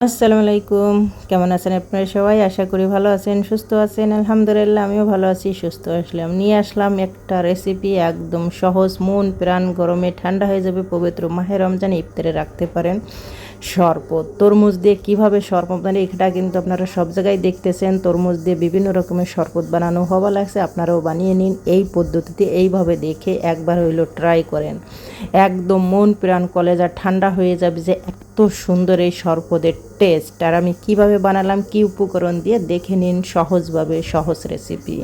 আসসালামু আলাইকুম। কেমন আছেন আপনারা সবাই? আশা করি ভালো আছেন, সুস্থ আছেন। আলহামদুলিল্লাহ, আমিও ভালো আছি, সুস্থ আসলাম। নিয়ে আসলাম একটা রেসিপি একদম সহজ, মন প্রাণ গরমে ঠান্ডা হয়ে যাবে, পবিত্র মাহের রমজান ইফতারে রাখতে পারেন। শরবত তরমুজ দিয়ে কীভাবে শরবত মানে এটা কিন্তু আপনারা সব জায়গায় দেখতেছেন। তরমুজ দিয়ে বিভিন্ন রকমের শরবত বানানো হওয়া লাগছে, আপনারাও বানিয়ে নিন। এই পদ্ধতিতে এইভাবে দেখে একবার হইল ট্রাই করেন। একদম মন প্রাণ কলেজা ঠান্ডা হয়ে যাবে যে এত সুন্দর এই শরবতের টেস্ট আর আমি কীভাবে বানালাম, কি উপকরণ দিয়ে, দেখে নিন সহজভাবে, সহজ রেসিপি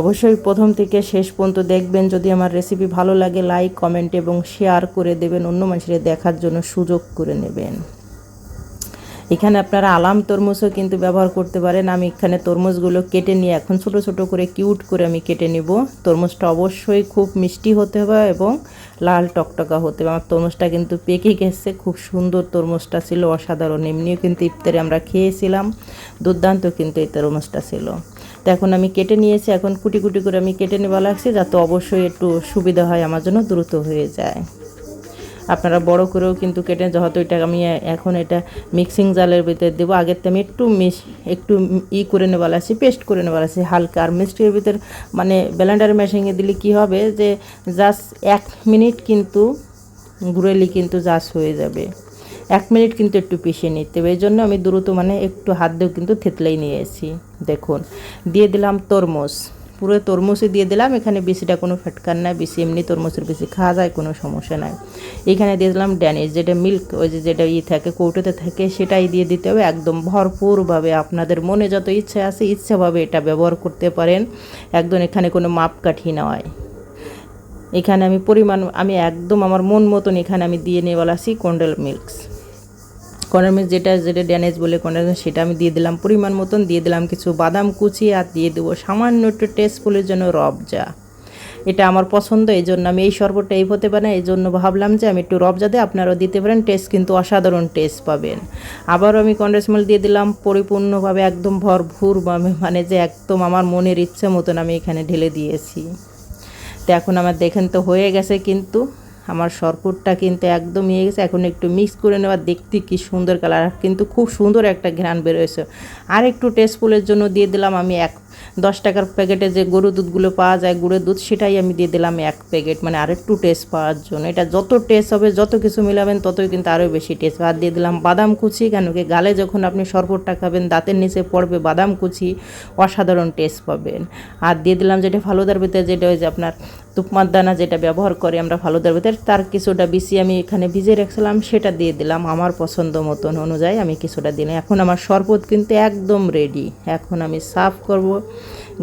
অবশ্যই প্রথম থেকে শেষ পর্যন্ত দেখবেন। যদি আমার রেসিপি ভালো লাগে লাইক কমেন্ট এবং শেয়ার করে দেবেন। অন্য মানুষের দেখার জন্য সুযোগ করে নেবেন। এখানে আপনারা আলাম তরমুজও কিন্তু ব্যবহার করতে পারেন। আমি এখানে তরমুজগুলো কেটে নিয়ে এখন ছোট ছোট করে কিউট করে আমি কেটে নিব। তরমুজটা অবশ্যই খুব মিষ্টি হতে হবে এবং লাল টকটকা হতে হবে। আমার তরমুজটা কিন্তু পেকে গেছে। খুব সুন্দর তরমুজটা ছিল, অসাধারণ। এমনিও কিন্তু ইফতারে আমরা খেয়েছিলাম। দুর্দান্ত কিন্তু এই তরমুজটা ছিল। তো এখন আমি কেটে নিয়েছি, এখন কুটি কুটি করে আমি কেটে নেওয়া লাগছে যাতে অবশ্যই একটু সুবিধা হয় আমার জন্য, দ্রুত হয়ে যায়। আপনারা বড় করেও কিন্তু কেটে যেহেতু এটা আমি এখন এটা মিক্সিং জালের ভিতরে দেবো। আগের তো আমি একটু মিশ একটু ই করে নেওয়া লাগছি পেস্ট করে নেওয়া লাগছি হালকা। আর মিষ্টির ভিতর মানে ব্লেন্ডার মেশিনে দিলে কি হবে যে জাস্ট এক মিনিট কিন্তু ঘুরেলি কিন্তু জাস্ট হয়ে যাবে। এক মিনিট কিন্তু একটু পিষিয়ে নিতে হবে। এই জন্য আমি দ্রুত মানে একটু হাত দিয়েও কিন্তু থেতলেই নিয়েছি দেখুন, দিয়ে দিলাম তরমুজ। পুরো তরমুজই দিয়ে দিলাম। এখানে বেশিটা কোনো ফেটকার নাই, বেশি এমনি তরমুজের বেশি খাওয়া যায়, কোনো সমস্যা নাই। এখানে দিয়ে দিলাম ড্যানিশ, যেটা মিল্ক, ওই যে যেটা ই থাকে, কৌটোতে থাকে, সেটাই দিয়ে দিতে হবে। একদম ভরপুরভাবে আপনাদের মনে যত ইচ্ছা আছে, ইচ্ছাভাবে এটা ব্যবহার করতে পারেন। একদম এখানে কোনো মাপকাঠি নয়। এখানে আমি পরিমাণ, আমি একদম আমার মন মতন এখানে আমি দিয়ে নিয়ে বলাছি কন্ডেল মিল্কস। কর্নার যেটা যেটা ড্যানেজ বলে কর্নার সেটা আমি দিয়ে দিলাম পরিমাণ মতন, দিয়ে দিলাম কিছু বাদাম কুচি আর দিয়ে দেবো সামান্য একটু টেস্টফুলের জন্য রবজা এটা আমার পছন্দ এই জন্য আমি এই শরবতটা এই হতে পারে এই জন্য ভাবলাম যে আমি একটু রবজা দিয়ে আপনারাও দিতে পারেন টেস্ট কিন্তু অসাধারণ টেস্ট পাবেন। আবারও আমি কন্ডেন্স মিল্ক দিয়ে দিলাম, পরিপূর্ণভাবে একদম ভরপুরভাবে মানে যে একদম আমার মনের ইচ্ছে মতন আমি এখানে ঢেলে দিয়েছি। তো এখন আমার দেখেন তো হয়ে গেছে কিন্তু। আমার সরপুরটা কিন্তু একদম ইয়ে গেছে। এখন একটু মিক্স করে নেওয়া, দেখতে কি সুন্দর কালার কিন্তু খুব সুন্দর একটা ঘ্রাণ বেরোয়েছে আর একটু টেস্টফুলের জন্য দিয়ে দিলাম আমি এক দশ টাকার প্যাকেটে যে গরু দুধগুলো পাওয়া যায়, গুঁড়ের দুধ, সেটাই আমি দিয়ে দিলাম এক প্যাকেট। মানে আরেকটু টেস্ট পাওয়ার জন্য। এটা যত টেস্ট হবে, যত কিছু মিলাবেন, ততই কিন্তু আরও বেশি টেস্ট আর দিয়ে দিলাম বাদাম কুচি, কেন কি গালে যখন আপনি শরবতটা খাবেন, দাঁতের নিচে পড়বে বাদাম কুচি, অসাধারণ টেস্ট পাবেন। আর দিয়ে দিলাম যেটা ফালুদার ভিতরে, যেটা ওই যে আপনার তুপমার দানা যেটা ব্যবহার করি আমরা ফালুদার ভিতরে, তার কিছুটা বেশি আমি এখানে ভিজে রেখেছিলাম, সেটা দিয়ে দিলাম আমার পছন্দ মতন অনুযায়ী আমি কিছুটা দিলাম। এখন আমার শরবত কিন্তু একদম রেডি এখন আমি সার্ভ করব।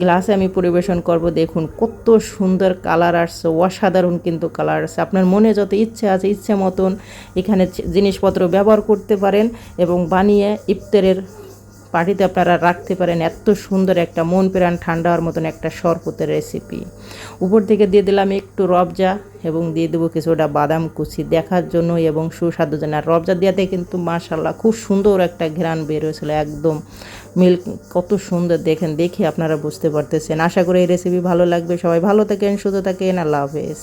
গ্লাসে আমি পরিবেশন করব, দেখুন কত সুন্দর কালার আসছে, অসাধারণ কিন্তু কালার আসছে। আপনার মনে যত ইচ্ছে আছে, ইচ্ছে মতন এখানে জিনিসপত্র ব্যবহার করতে পারেন এবং বানিয়ে ইফতারের পার্টিতে আপনারা রাখতে পারেন। এত সুন্দর একটা মন প্রাণ ঠান্ডা হওয়ার মতন একটা শরবতের রেসিপি উপর থেকে দিয়ে দিলাম একটু রবজা এবং দিয়ে দেবো কিছুটা বাদাম কুচি দেখার জন্য এবং সুস্বাদু জন্য আর রবজা দেওয়াতে কিন্তু মাশাল্লাহ খুব সুন্দর একটা ঘ্রাণ বের হয়েছিল একদম। মিল্ক কত সুন্দর দেখেন, দেখে আপনারা বুঝতে পারতেছেন। আশা করি এই রেসিপি ভালো লাগবে। সবাই ভালো থাকেন, সুস্থ থাকেন। আল্লাহ হাফেজ।